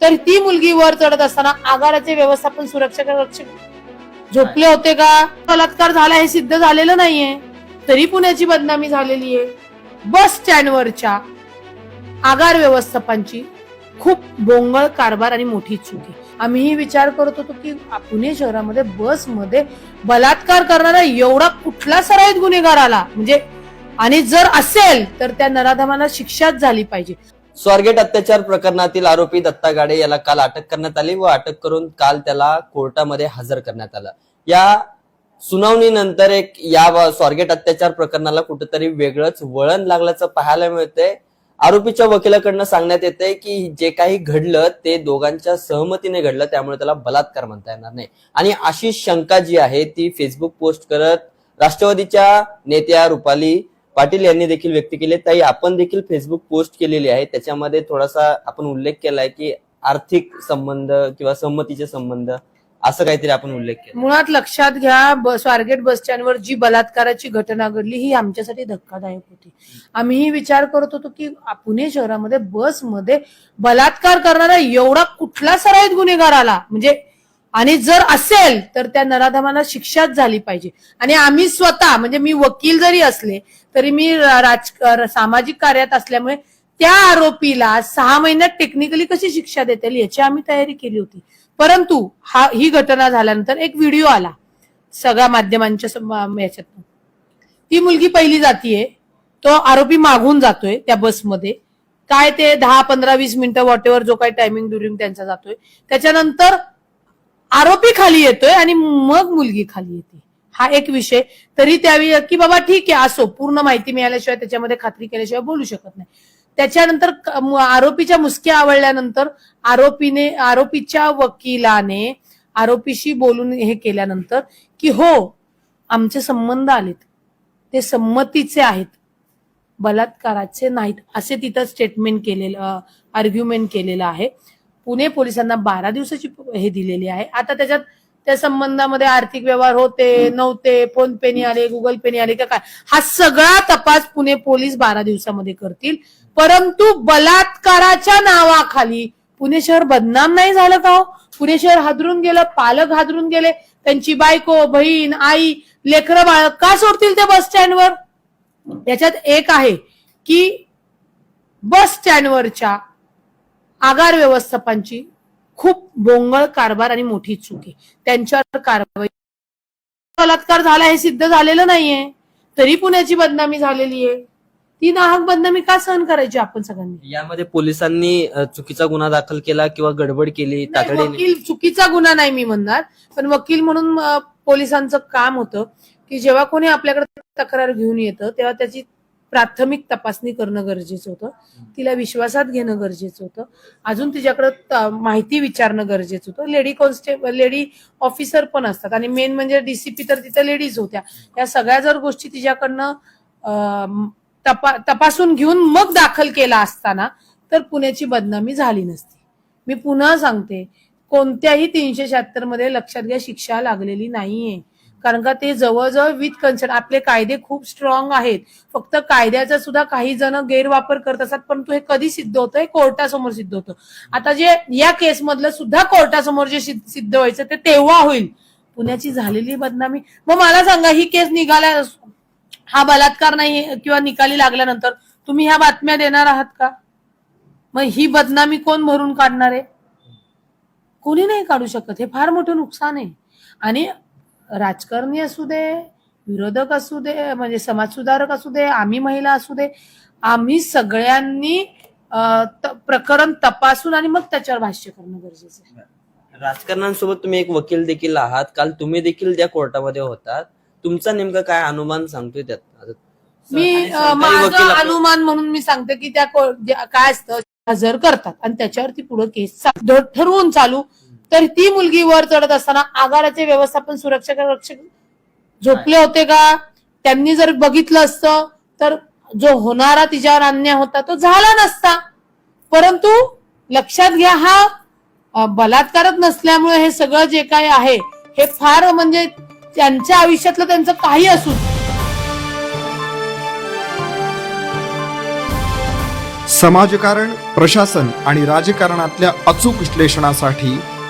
तर ती मुलगी वर चढत असताना आगाराचे व्यवस्थापन सुरक्षा रक्षक झोपले होते का? बलात्कार झाला हे सिद्ध झालेलं नाहीये. तरी पुण्याची बदनामी झालेली आहे. बस स्टँडवरच्या आगार व्यवस्थापनची खूप बोंगळ कारभार आणि मोठी चूक आहे. आम्हीही विचार करत होतो की पुणे शहरामध्ये बसमध्ये बलात्कार करणारा एवढा कुठला सराईत गुन्हेगार आला? म्हणजे आणि जर असेल तर त्या नराधमांना शिक्षाच झाली पाहिजे. स्वारगेट अत्याचार प्रकरणातील आरोपी दत्ता गाडे याला काल अटक करण्यात आली व अटक करून काल त्याला कोर्टामध्ये हजर करण्यात आलं. या सुनावणीनंतर एक या स्वारगेट अत्याचार प्रकरणाला कुठेतरी वेगळंच वळण लागल्याचं पाहायला मिळतंय. आरोपीच्या वकिलाकडनं सांगण्यात येतंय की जे काही घडलं ते दोघांच्या सहमतीने घडलं त्यामुळे त्याला बलात्कार म्हणता येणार नाही. आणि अशी शंका जी आहे ती फेसबुक पोस्ट करत राष्ट्रवादीच्या नेत्या रुपाली पाटील यांनी देखील व्यक्त केले. ताई आपण देखील फेसबुक पोस्ट केलेली आहे. त्याच्यामध्ये थोडासा आपण उल्लेख केलाय की आर्थिक संबंध किंवा संमतीचे संबंध असं काहीतरी आपण उल्लेख केला मुळात लक्षात घ्या स्वारगेट बस स्टँडवर जी बलात्काराची घटना घडली ही आमच्यासाठी धक्कादायक होती. आम्हीही विचार करत होतो की पुणे शहरामध्ये बसमध्ये बलात्कार करणारा एवढा कुठला सराईत गुन्हेगार आला? म्हणजे आणि जर असेल तर त्या नराधमांना शिक्षाच झाली पाहिजे. आणि आम्ही स्वतः म्हणजे मी वकील जरी असले तरी मी राज सामाजिक कार्यात असल्यामुळे त्या आरोपीला सहा महिन्यात टेक्निकली कशी शिक्षा देता येईल याची आम्ही तयारी केली होती. परंतु हा ही घटना झाल्यानंतर एक व्हिडिओ आला सगळ्या माध्यमांच्या याच्यातून. ती मुलगी पहिली जातीये तो आरोपी मागून जातोय त्या बसमध्ये. काय ते दहा पंधरा वीस मिनिटं वॉटेवर जो काही टायमिंग ड्युरिंग त्यांचा जातोय. त्याच्यानंतर आरोपी खाली येतोय आणि मग मुलगी खाली येते. हा एक विषय. तरी त्यावेळी की बाबा ठीक आहे असो. पूर्ण माहिती मिळाल्याशिवाय त्याच्यामध्ये खात्री केल्याशिवाय बोलू शकत नाही. त्याच्यानंतर आरोपीच्या मुसक्या आवळल्यानंतर आरोपीने आरोपीच्या वकिलाने आरोपीशी बोलून हे केल्यानंतर की हो आमचे संबंध आलेत. ते संमतीचे आहेत. बलात्काराचे नाहीत. असे तिथं स्टेटमेंट केलेलं आर्ग्युमेंट केलेलं आहे. पुणे पोलिसांना बारा दिवसाची हे दिलेली आहे. आता त्याच्यात त्या संबंधामध्ये आर्थिक व्यवहार होते नव्हते फोन पेनी आले गुगल पेनी आले का काय? हा सगळा तपास पुणे पोलीस बारा दिवसामध्ये करतील. परंतु बलात्काराच्या नावाखाली पुणे शहर बदनाम नाही झालं का हो? पुणे शहर हादरून गेलं पालक हादरून गेले त्यांची बायको बहीण आई लेकरं बाळ का सोडतील त्या बस स्टँडवर? याच्यात एक आहे की बस स्टँडवरच्या आगार व्यवस्थापनची खूप बोंगळ कारभार आणि मोठी चूक आहे. त्यांच्यावर कारवाई बलात्कार झाला हे सिद्ध झालेलं नाहीये. तरी पुण्याची बदनामी झालेली आहे. ती नाहक बदनामी का सहन करायची आपण सगळ्यांनी? यामध्ये पोलिसांनी अ, चुकीचा गुन्हा दाखल केला किंवा गडबड केली नाही, तातडीने वकील चुकीचा गुन्हा नाही मी म्हणणार पण वकील म्हणून अं, पोलिसांचं काम होतं की जेव्हा कोणी आपल्याकडे तक्रार घेऊन येतं तेव्हा त्याची प्राथमिक तपासणी करणं गरजेचं होतं. तिला विश्वासात घेणं गरजेचं होतं. अजून तिच्याकडे त- माहिती विचारणं गरजेचं होतं. लेडी कॉन्स्टेबल लेडी ऑफिसर पण असतात. आणि मेन म्हणजे डीसीपी तर तिथं लेडीज होत्या. या सगळ्या जर गोष्टी तिच्याकडनं तपा तपासून घेऊन मग दाखल केला असताना तर पुण्याची बदनामी झाली नसती. मी पुन्हा सांगते कोणत्याही तीनशे शहात्तरमध्ये लक्षात घ्या शिक्षा लागलेली नाहीये. कारण का ते जवळजवळ विथ कन्सर्ट आपले कायदे खूप स्ट्रॉंग आहेत. फक्त कायद्याचा सुद्धा काही जण गैरवापर करत असतात परंतु हे कधी सिद्ध होतं? हे कोर्टासमोर सिद्ध होतं. आता जे या केसमधलं सुद्धा कोर्टासमोर जे सिद्ध सिद्ध व्हायचं ते तेव्हा होईल. पुण्याची झालेली बदनामी. मग मला सांगा ही केस निघाल्या हा बलात्कार नाही किंवा निकाली लागल्यानंतर तुम्ही ह्या बातम्या देणार आहात का? मग ही बदनामी कोण भरून काढणार आहे? कोणी नाही काढू शकत. हे फार मोठं नुकसान आहे. आणि राजकारणी असू दे विरोधक असू दे म्हणजे समाजसुधारक असू दे आम्ही महिला असू दे आम्ही सगळ्यांनी प्रकरण तपासून आणि मग त्याच्यावर भाष्य करणं गरजेचं आहे. राजकारणांसोबत तुम्ही एक वकील देखील आहात. काल तुम्ही देखील त्या कोर्टामध्ये होतात तुमचा नेमका काय अनुमान सांगतोय त्यात? मी माझं अनुमान म्हणून मी सांगते की त्या काय असतं हजर करतात आणि त्याच्यावरती पुढे केस ठरवून चालू तर ती मुलगी वर चढत असताना आगाराचे व्यवस्थापन सुरक्षा रक्षक झोपले होते का? त्यांनी जर बघितलं असतं तर जो होणारा तिच्यावर अन्याय होता तो झाला नसता. परंतु लक्षात घ्या हा बलात्कारच नसल्यामुळे हे सगळं जे काय आहे हे फार म्हणजे त्यांच्या आयुष्यातलं त्यांचं काही असू समाजकारण प्रशासन आणि राजकारणातल्या अचूक विश्लेषणासाठी